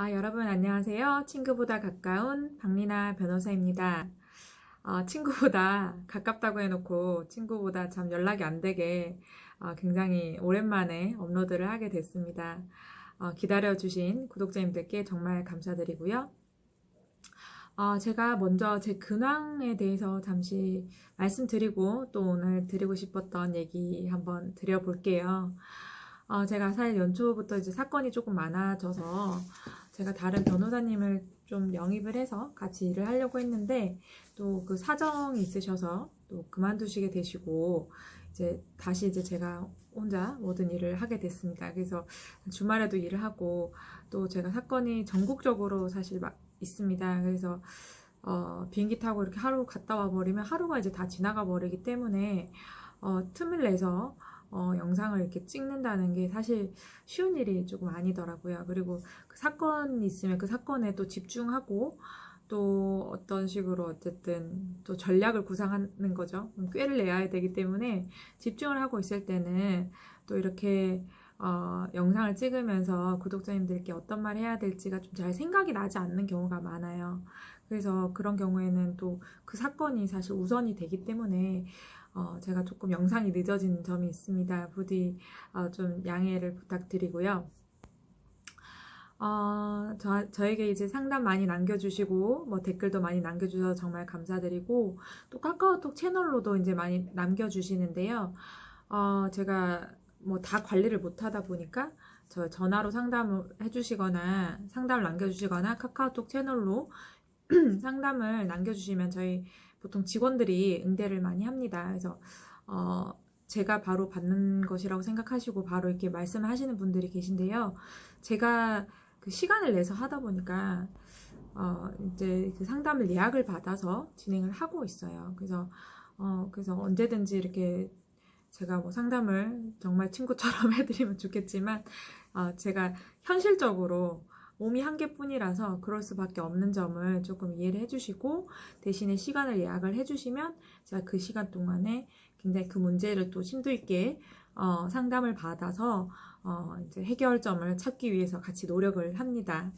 아, 여러분 안녕하세요. 친구보다 가까운 박리나 변호사입니다. 어, 친구보다 가깝다고 해놓고 친구보다 참 연락이 안 되게 어, 굉장히 오랜만에 업로드를 하게 됐습니다. 어, 기다려주신 구독자님들께 정말 감사드리고요. 어, 제가 먼저 제 근황에 대해서 잠시 말씀드리고 또 오늘 드리고 싶었던 얘기 한번 드려볼게요. 어, 제가 사실 연초부터 이제 사건이 조금 많아져서 제가 다른 변호사님을 좀 영입을 해서 같이 일을 하려고 했는데 또 그 사정이 있으셔서 또 그만두시게 되시고 이제 다시 이제 제가 혼자 모든 일을 하게 됐습니다. 그래서 주말에도 일을 하고 또 제가 사건이 전국적으로 사실 막 있습니다. 그래서 어, 비행기 타고 이렇게 하루 갔다 와 버리면 하루가 이제 다 지나가 버리기 때문에 어, 틈을 내서 어, 영상을 이렇게 찍는다는 게 사실 쉬운 일이 조금 아니더라고요. 그리고 그 사건이 있으면 그 사건에 또 집중하고 또 어떤 식으로 어쨌든 또 전략을 구상하는 거죠. 꾀를 내야 되기 때문에 집중을 하고 있을 때는 또 이렇게 어, 영상을 찍으면서 구독자님들께 어떤 말 해야 될지가 좀 잘 생각이 나지 않는 경우가 많아요. 그래서 그런 경우에는 또 그 사건이 사실 우선이 되기 때문에 어, 제가 조금 영상이 늦어진 점이 있습니다. 부디 어, 좀 양해를 부탁드리고요. 어, 저, 저에게 이제 상담 많이 남겨주시고, 뭐 댓글도 많이 남겨주셔서 정말 감사드리고, 또 카카오톡 채널로도 이제 많이 남겨주시는데요. 어, 제가 뭐 다 관리를 못 하다 보니까, 저 전화로 상담을 해주시거나, 상담을 남겨주시거나, 카카오톡 채널로 상담을 남겨주시면 저희 보통 직원들이 응대를 많이 합니다. 그래서, 어, 제가 바로 받는 것이라고 생각하시고 바로 이렇게 말씀하시는 분들이 계신데요. 제가 그 시간을 내서 하다 보니까 어 이제 그 상담을 예약을 받아서 진행을 하고 있어요. 그래서 어 그래서 언제든지 이렇게 제가 뭐 상담을 정말 친구처럼 해드리면 좋겠지만 어 제가 현실적으로 몸이 한 개뿐이라서 그럴 수밖에 없는 점을 조금 이해를 해주시고 대신에 시간을 예약을 해주시면 제가 그 시간 동안에 굉장히 그 문제를 또 심도 있게 어, 상담을 받아서 어, 이제 해결점을 찾기 위해서 같이 노력을 합니다.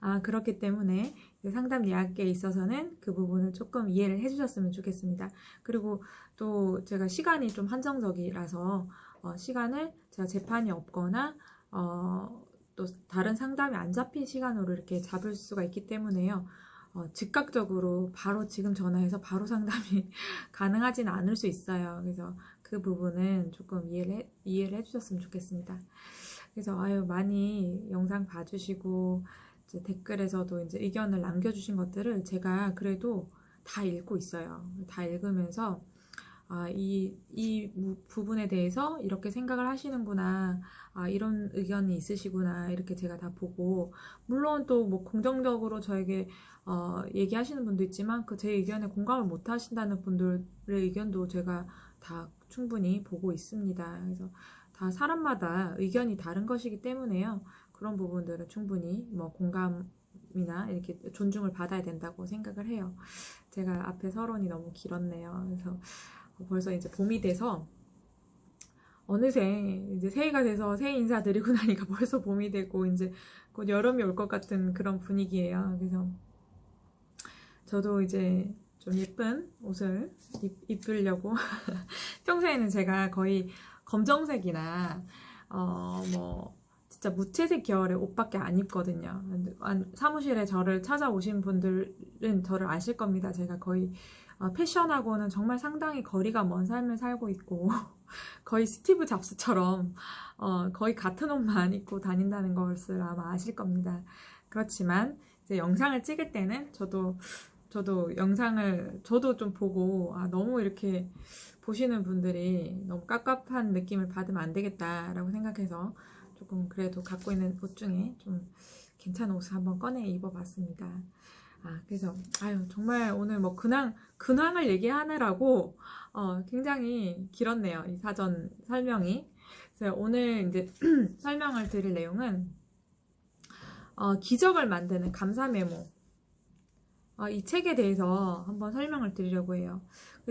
아, 그렇기 때문에 그 상담 예약에 있어서는 그 부분을 조금 이해를 해주셨으면 좋겠습니다. 그리고 또 제가 시간이 좀 한정적이라서 어, 시간을 제가 재판이 없거나 어, 또 다른 상담이 안 잡힌 시간으로 이렇게 잡을 수가 있기 때문에요. 어, 즉각적으로 바로 지금 전화해서 바로 상담이 가능하지는 않을 수 있어요. 그래서 그 부분은 조금 이해를, 해, 이해를 해주셨으면 좋겠습니다. 그래서 아유 많이 영상 봐주시고 이제 댓글에서도 이제 의견을 남겨주신 것들을 제가 그래도 다 읽고 있어요. 다 읽으면서 아, 이, 이 부분에 대해서 이렇게 생각을 하시는구나. 아, 이런 의견이 있으시구나. 이렇게 제가 다 보고, 물론 또 뭐 긍정적으로 저에게, 어, 얘기하시는 분도 있지만, 그 제 의견에 공감을 못 하신다는 분들의 의견도 제가 다 충분히 보고 있습니다. 그래서 다 사람마다 의견이 다른 것이기 때문에요. 그런 부분들은 충분히 뭐 공감 이나 이렇게 존중을 받아야 된다고 생각을 해요. 제가 앞에 서론이 너무 길었네요. 그래서 벌써 이제 봄이 돼서 어느새 이제 새해가 돼서 새해 인사 드리고 나니까 벌써 봄이 되고 이제 곧 여름이 올 것 같은 그런 분위기예요. 그래서 저도 이제 좀 예쁜 옷을 입, 입으려고 평소에는 제가 거의 검정색이나 어 뭐 진짜 무채색 계열의 옷밖에 안 입거든요. 사무실에 저를 찾아오신 분들은 저를 아실 겁니다. 제가 거의 어, 패션하고는 정말 상당히 거리가 먼 삶을 살고 있고 거의 스티브 잡스처럼 어, 거의 같은 옷만 입고 다닌다는 것을 아마 아실 겁니다. 그렇지만 이제 영상을 찍을 때는 저도 저도 영상을 저도 좀 보고 아, 너무 이렇게 보시는 분들이 너무 깝깝한 느낌을 받으면 안 되겠다라고 생각해서 조금 그래도 갖고 있는 옷 중에 좀 괜찮은 옷을 한번 꺼내 입어봤습니다. 아, 그래서, 아유, 정말 오늘 뭐 근황, 근황을 얘기하느라고, 어, 굉장히 길었네요. 이 사전 설명이. 그래서 오늘 이제 설명을 드릴 내용은, 어, 기적을 만드는 감사 메모. 어, 이 책에 대해서 한번 설명을 드리려고 해요.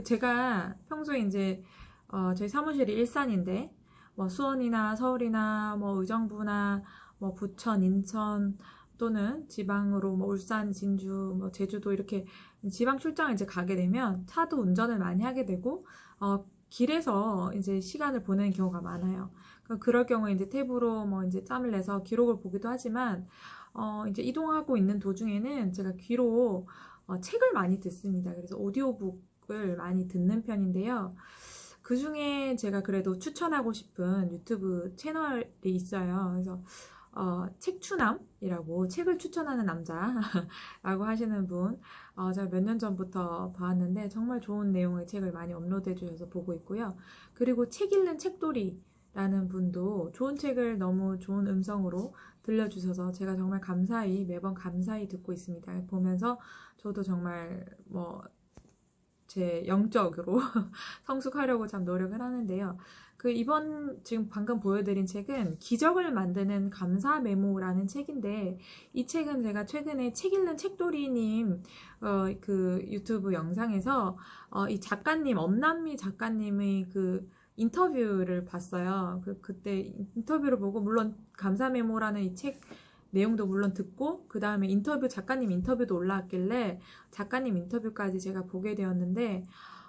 제가 평소에 이제, 어, 저희 사무실이 일산인데, 뭐 수원이나 서울이나 뭐 의정부나 뭐 부천, 인천 또는 지방으로 뭐 울산, 진주, 뭐 제주도 이렇게 지방 출장을 이제 가게 되면 차도 운전을 많이 하게 되고 어, 길에서 이제 시간을 보내는 경우가 많아요. 그- 그럴 경우에 이제 탭으로 뭐 이제 짬을 내서 기록을 보기도 하지만 어, 이제 이동하고 있는 도중에는 제가 귀로 어, 책을 많이 듣습니다. 그래서 오디오북을 많이 듣는 편인데요. 그 중에 제가 그래도 추천하고 싶은 유튜브 채널이 있어요. 그래서 어, 책추남이라고 책을 추천하는 남자라고 하시는 분 어, 제가 몇 년 전부터 봤는데 정말 좋은 내용의 책을 많이 업로드해 주셔서 보고 있고요. 그리고 책 읽는 책돌이라는 분도 좋은 책을 너무 좋은 음성으로 들려주셔서 제가 정말 감사히 매번 감사히 듣고 있습니다. 보면서 저도 정말 뭐 제 영적으로 성숙하려고 참 노력을 하는데요. 그 이번 지금 방금 보여드린 책은 기적을 만드는 감사 메모라는 책인데 이 책은 제가 최근에 책 읽는 책돌이님 어, 그 유튜브 영상에서 어, 이 작가님 엄남미 작가님의 그 인터뷰를 봤어요. 그 그때 인터뷰를 보고 물론 감사 메모라는 이책 내용도 물론 듣고 그 다음에 인터뷰 작가님 인터뷰도 올라왔길래 작가님 인터뷰까지 제가 보게 되었는데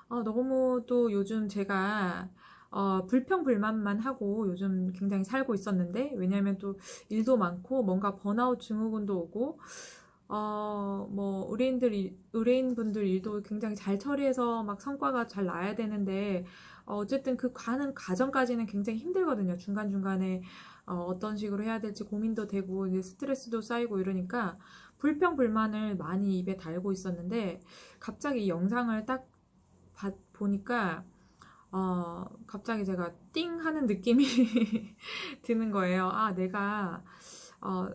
어, 너무 또 요즘 제가 어, 불평불만만 하고 요즘 굉장히 살고 있었는데 왜냐면 또 일도 많고 뭔가 번아웃 증후군도 오고 어, 뭐 의뢰인들 일- 의뢰인분들 일도 굉장히 잘 처리해서 막 성과가 잘 나야 되는데 어, 어쨌든 그 가는 과정까지는 굉장히 힘들거든요. 중간중간에 어, 어떤 식으로 해야 될지 고민도 되고 이제 스트레스도 쌓이고 이러니까 불평 불만을 많이 입에 달고 있었는데 갑자기 이 영상을 딱 봐- 보니까 어, 갑자기 제가 띵 하는 느낌이 드는 거예요. 아, 내가 어,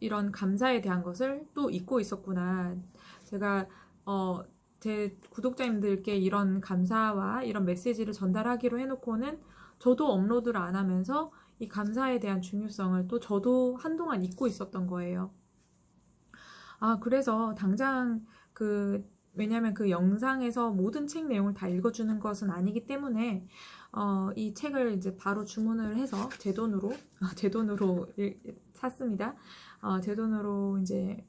이런 감사에 대한 것을 또 잊고 있었구나. 제가 어, 제 구독자님들께 이런 감사와 이런 메시지를 전달하기로 해놓고는 저도 업로드를 안 하면서 이 감사에 대한 중요성을 또 저도 한동안 잊고 있었던 거예요. 아, 그래서 당장 그, 왜냐면 그 영상에서 모든 책 내용을 다 읽어주는 것은 아니기 때문에, 어, 이 책을 이제 바로 주문을 해서 제 돈으로, 제 돈으로 일- 샀습니다. 어, 제 돈으로 이제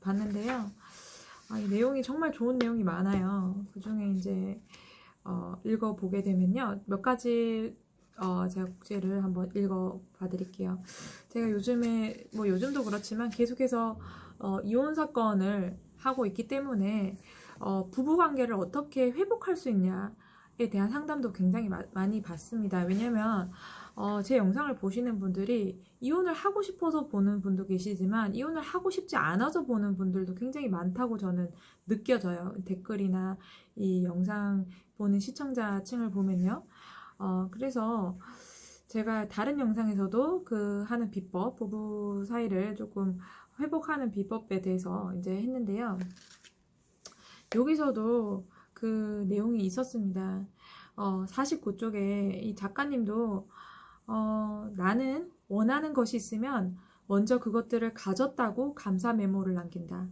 봤는데요. 아, 이 내용이 정말 좋은 내용이 많아요. 그 중에 이제, 어, 읽어보게 되면요. 몇 가지, 어, 제가 국제를 한번 읽어봐 드릴게요. 제가 요즘에, 뭐 요즘도 그렇지만 계속해서 어, 이혼 사건을 하고 있기 때문에 어, 부부 관계를 어떻게 회복할 수 있냐에 대한 상담도 굉장히 마- 많이 받습니다. 왜냐면 어, 제 영상을 보시는 분들이 이혼을 하고 싶어서 보는 분도 계시지만 이혼을 하고 싶지 않아서 보는 분들도 굉장히 많다고 저는 느껴져요. 댓글이나 이 영상 보는 시청자층을 보면요. 어, 그래서 제가 다른 영상에서도 그 하는 비법, 부부 사이를 조금 회복하는 비법에 대해서 이제 했는데요. 여기서도 그 내용이 있었습니다. 어, 49쪽에 이 작가님도 어, 나는 원하는 것이 있으면 먼저 그것들을 가졌다고 감사 메모를 남긴다.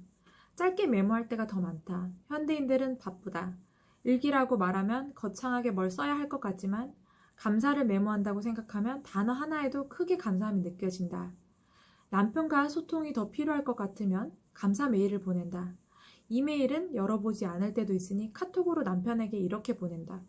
짧게 메모할 때가 더 많다. 현대인들은 바쁘다. 일기라고 말하면 거창하게 뭘 써야 할 것 같지만 감사를 메모한다고 생각하면 단어 하나에도 크게 감사함이 느껴진다. 남편과 소통이 더 필요할 것 같으면 감사 메일을 보낸다. 이메일은 열어보지 않을 때도 있으니 카톡으로 남편에게 이렇게 보낸다.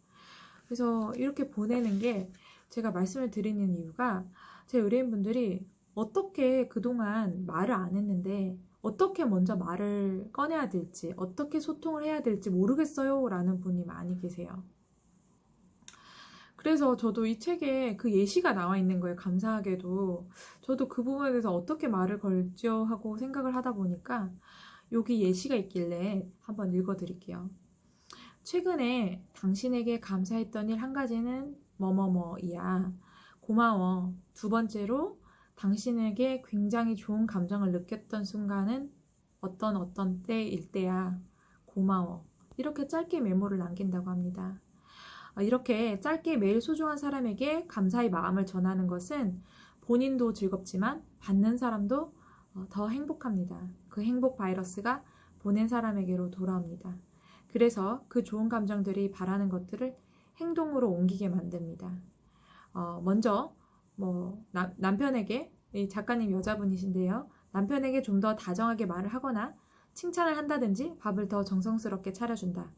그래서 이렇게 보내는 게 제가 말씀을 드리는 이유가 제 의뢰인분들이 어떻게 그동안 말을 안 했는데 어떻게 먼저 말을 꺼내야 될지 어떻게 소통을 해야 될지 모르겠어요 라는 분이 많이 계세요. 그래서 저도 이 책에 그 예시가 나와 있는 거예요. 감사하게도. 저도 그 부분에 대해서 어떻게 말을 걸죠 하고 생각을 하다 보니까 여기 예시가 있길래 한번 읽어 드릴게요. 최근에 당신에게 감사했던 일 한 가지는 뭐뭐뭐이야. 고마워. 두 번째로 당신에게 굉장히 좋은 감정을 느꼈던 순간은 어떤 어떤 때일 때야. 고마워. 이렇게 짧게 메모를 남긴다고 합니다. 아, 이렇게 짧게 매일 소중한 사람에게 감사의 마음을 전하는 것은 본인도 즐겁지만 받는 사람도 어, 더 행복합니다. 그 행복 바이러스가 보낸 사람에게로 돌아옵니다. 그래서 그 좋은 감정들이 바라는 것들을 행동으로 옮기게 만듭니다. 어, 먼저 뭐 남, 남편에게 이 작가님 여자분이신데요. 남편에게 좀 더 다정하게 말을 하거나 칭찬을 한다든지 밥을 더 정성스럽게 차려준다.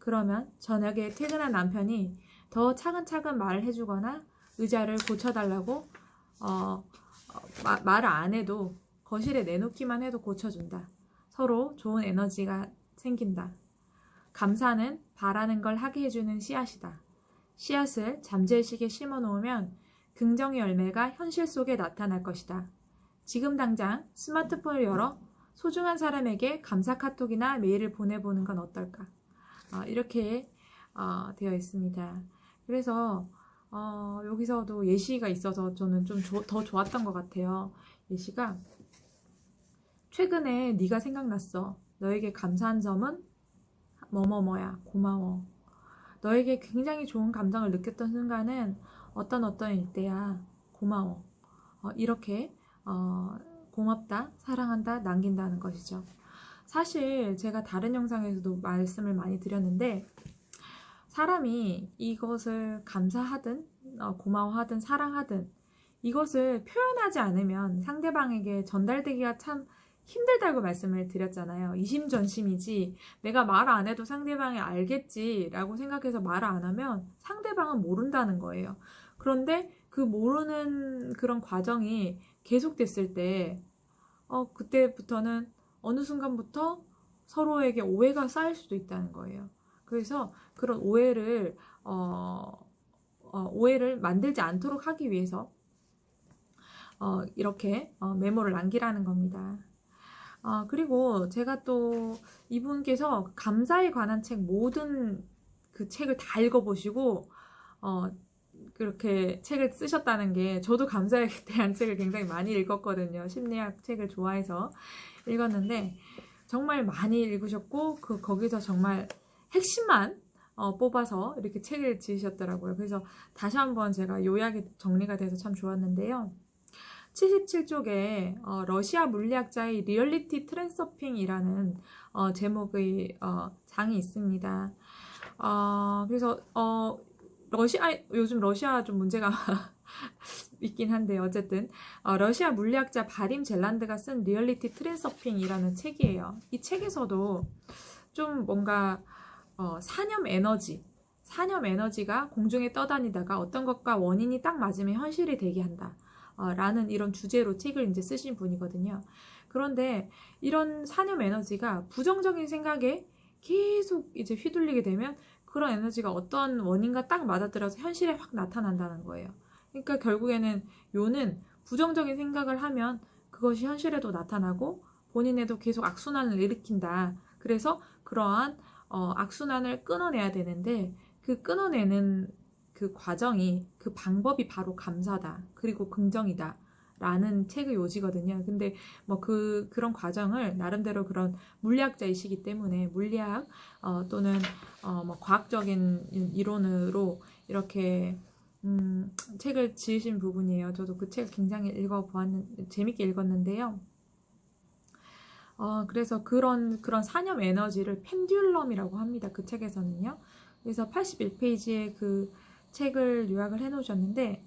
그러면 저녁에 퇴근한 남편이 더 차근차근 말을 해주거나 의자를 고쳐달라고 어, 어, 마- 말을 안 해도 거실에 내놓기만 해도 고쳐준다. 서로 좋은 에너지가 생긴다. 감사는 바라는 걸 하게 해주는 씨앗이다. 씨앗을 잠재의식에 심어 놓으면 긍정의 열매가 현실 속에 나타날 것이다. 지금 당장 스마트폰을 열어 소중한 사람에게 감사 카톡이나 메일을 보내보는 건 어떨까? 아, 이렇게 어, 되어 있습니다. 그래서 어, 여기서도 예시가 있어서 저는 좀 더 좋았던 것 같아요. 예시가 최근에 네가 생각났어. 너에게 감사한 점은 뭐뭐뭐야. 고마워. 너에게 굉장히 좋은 감정을 느꼈던 순간은 어떤 어떤 일 때야. 고마워. 어, 이렇게 어, 고맙다, 사랑한다, 남긴다는 것이죠. 사실 제가 다른 영상에서도 말씀을 많이 드렸는데 사람이 이것을 감사하든 어, 고마워하든 사랑하든 이것을 표현하지 않으면 상대방에게 전달되기가 참 힘들다고 말씀을 드렸잖아요. 이심전심이지 내가 말 안 해도 상대방이 알겠지라고 생각해서 말을 안 하면 상대방은 모른다는 거예요. 그런데 그 모르는 그런 과정이 계속됐을 때 어, 그때부터는 어느 순간부터 서로에게 오해가 쌓일 수도 있다는 거예요. 그래서 그런 오해를 어, 어, 오해를 만들지 않도록 하기 위해서 어, 이렇게 어, 메모를 남기라는 겁니다. 어, 그리고 제가 또 이분께서 감사에 관한 책 모든 그 책을 다 읽어보시고 어, 그렇게 책을 쓰셨다는 게 저도 감사에 대한 책을 굉장히 많이 읽었거든요. 심리학 책을 좋아해서 읽었는데 정말 많이 읽으셨고 그 거기서 정말 핵심만 어, 뽑아서 이렇게 책을 지으셨더라고요. 그래서 다시 한번 제가 요약이 정리가 돼서 참 좋았는데요. 77쪽에 어, 러시아 물리학자의 리얼리티 트랜서핑이라는 어, 제목의 어, 장이 있습니다. 어, 그래서 어, 러시아 요즘 러시아 좀 문제가 있긴 한데 어쨌든 어, 러시아 물리학자 바림 젤란드가 쓴 리얼리티 트랜서핑이라는 책이에요. 이 책에서도 좀 뭔가 어, 사념 에너지 사념 에너지가 공중에 떠다니다가 어떤 것과 원인이 딱 맞으면 현실이 되게 한다. 어, 라는 이런 주제로 책을 이제 쓰신 분이거든요. 그런데 이런 사념 에너지가 부정적인 생각에 계속 이제 휘둘리게 되면 그런 에너지가 어떤 원인과 딱 맞아들어서 현실에 확 나타난다는 거예요. 그러니까 결국에는 요는 부정적인 생각을 하면 그것이 현실에도 나타나고 본인에도 계속 악순환을 일으킨다. 그래서 그러한 어, 악순환을 끊어내야 되는데 그 끊어내는 그 과정이 그 방법이 바로 감사다. 그리고 긍정이다. 라는 책의 요지거든요. 근데 뭐 그 그런 과정을 나름대로 그런 물리학자이시기 때문에 물리학 어, 또는 어, 뭐 과학적인 이론으로 이렇게 음, 책을 지으신 부분이에요. 저도 그 책을 굉장히 읽어보았는 재밌게 읽었는데요. 어, 그래서 그런 그런 사념 에너지를 펜듈럼이라고 합니다. 그 책에서는요. 그래서 81페이지에 그 책을 요약을 해 놓으셨는데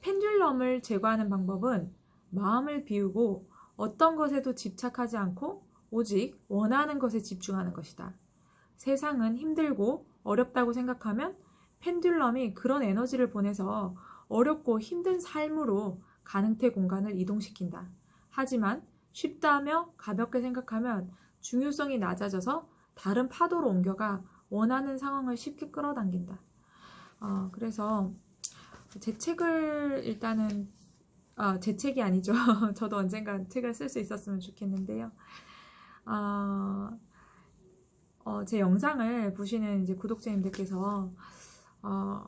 펜듈럼을 제거하는 방법은 마음을 비우고 어떤 것에도 집착하지 않고 오직 원하는 것에 집중하는 것이다. 세상은 힘들고 어렵다고 생각하면 펜듈럼이 그런 에너지를 보내서 어렵고 힘든 삶으로 가능태 공간을 이동시킨다. 하지만 쉽다며 가볍게 생각하면 중요성이 낮아져서 다른 파도로 옮겨가 원하는 상황을 쉽게 끌어당긴다. 어, 그래서 제 책을 일단은 어, 제 책이 아니죠. 저도 언젠가 책을 쓸 수 있었으면 좋겠는데요. 어, 어, 제 영상을 보시는 이제 구독자님들께서 어,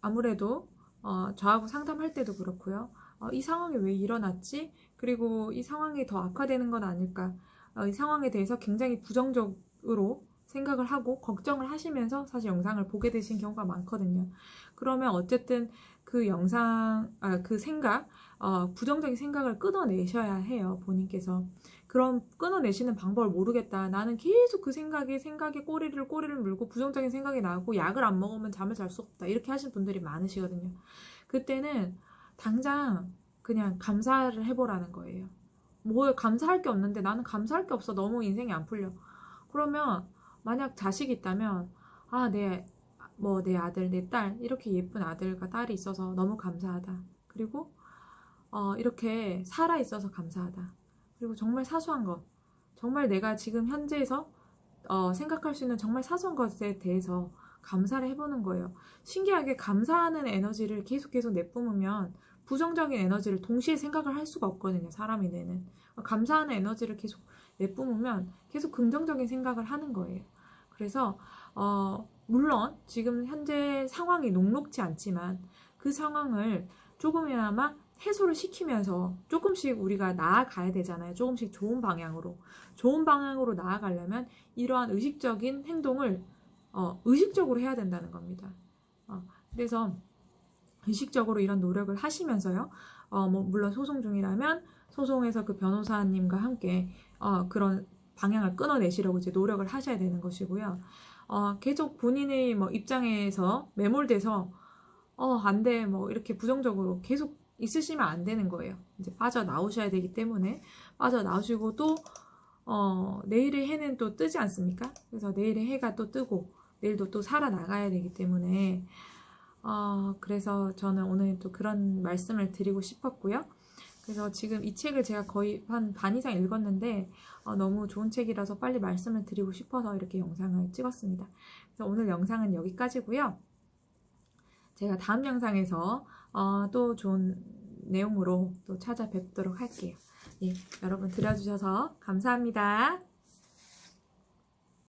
아무래도 어, 저하고 상담할 때도 그렇고요. 어, 이 상황이 왜 일어났지? 그리고 이 상황이 더 악화되는 건 아닐까? 어, 이 상황에 대해서 굉장히 부정적으로 생각을 하고 걱정을 하시면서 사실 영상을 보게 되신 경우가 많거든요. 그러면 어쨌든 그 영상, 아, 그 생각, 어, 부정적인 생각을 끊어내셔야 해요, 본인께서. 그럼 끊어내시는 방법을 모르겠다. 나는 계속 그 생각에, 생각에 꼬리를, 꼬리를 물고 부정적인 생각이 나고 약을 안 먹으면 잠을 잘 수 없다. 이렇게 하신 분들이 많으시거든요. 그때는 당장 그냥 감사를 해보라는 거예요. 뭘 감사할 게 없는데 나는 감사할 게 없어. 너무 인생이 안 풀려. 그러면 만약 자식이 있다면 아, 내 뭐 내 아들, 내 딸 이렇게 예쁜 아들과 딸이 있어서 너무 감사하다. 그리고 어, 이렇게 살아 있어서 감사하다. 그리고 정말 사소한 것, 정말 내가 지금 현재에서 어, 생각할 수 있는 정말 사소한 것에 대해서 감사를 해보는 거예요. 신기하게 감사하는 에너지를 계속 계속 내뿜으면 부정적인 에너지를 동시에 생각을 할 수가 없거든요. 사람이 내는 감사하는 에너지를 계속 내뿜으면 계속 긍정적인 생각을 하는 거예요. 그래서 어, 물론 지금 현재 상황이 녹록지 않지만 그 상황을 조금이나마 해소를 시키면서 조금씩 우리가 나아가야 되잖아요. 조금씩 좋은 방향으로. 좋은 방향으로 나아가려면 이러한 의식적인 행동을 어, 의식적으로 해야 된다는 겁니다. 어, 그래서 의식적으로 이런 노력을 하시면서요. 어, 뭐 물론 소송 중이라면 소송에서 그 변호사님과 함께 어, 그런 방향을 끊어내시려고 이제 노력을 하셔야 되는 것이고요. 어, 계속 본인의 뭐 입장에서 매몰돼서 어, 안 돼. 뭐 이렇게 부정적으로 계속 있으시면 안 되는 거예요. 이제 빠져나오셔야 되기 때문에 빠져나오시고 또 어, 내일의 해는 또 뜨지 않습니까? 그래서 내일의 해가 또 뜨고 내일도 또 살아나가야 되기 때문에 어, 그래서 저는 오늘 또 그런 말씀을 드리고 싶었고요. 그래서 지금 이 책을 제가 거의 한 반 이상 읽었는데 어, 너무 좋은 책이라서 빨리 말씀을 드리고 싶어서 이렇게 영상을 찍었습니다. 그래서 오늘 영상은 여기까지고요. 제가 다음 영상에서 어, 또 좋은 내용으로 또 찾아뵙도록 할게요. 예, 여러분 들어주셔서 감사합니다.